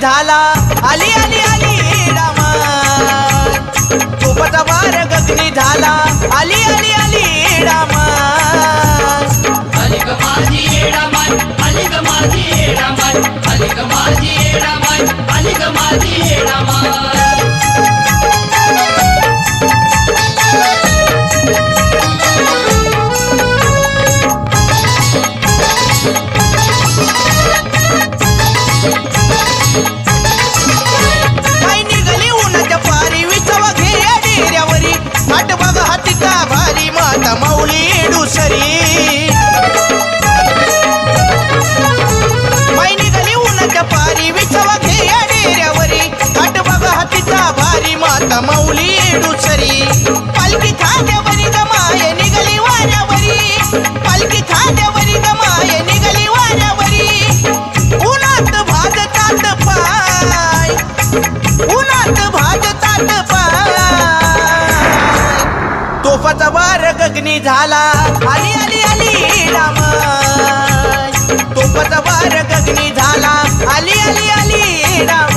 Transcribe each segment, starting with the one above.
झाला. आली आली. तोफाचा वार गगनी झाला. आली आली आली राम. तोफाचा वार गगनी झाला. आली आली आली राम.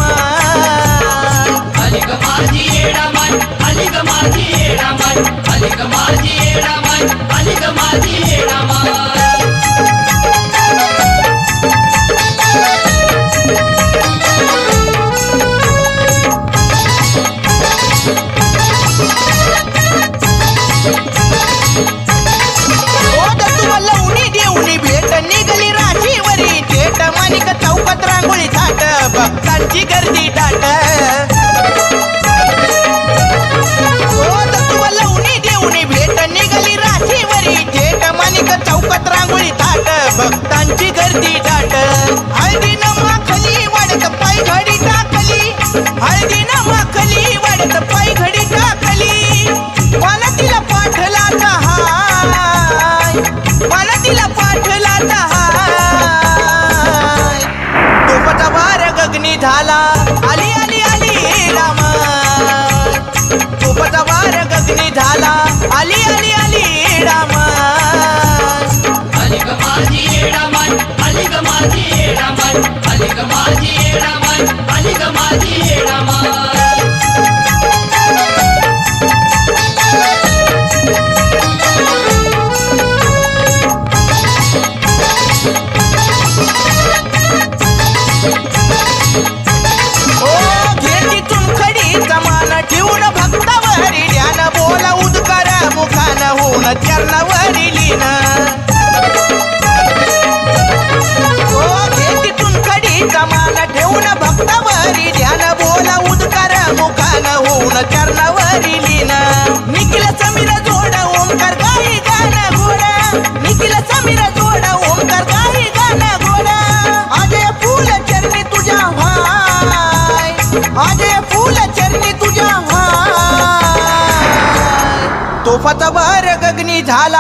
तोफाचा भर गगनी झाला.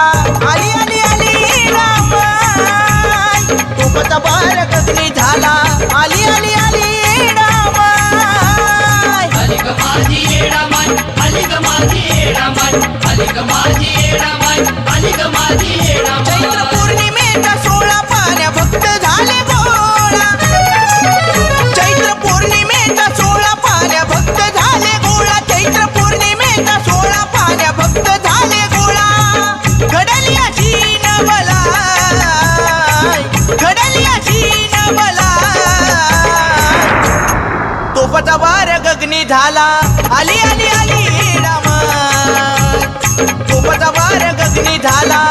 आली आली आली भर गगनी झाला. आली आली आली रामाय माझी येडामाय माझी माझी पतवार गगनी झाला आली आली आली रामा. तो पतवार गगनी झाला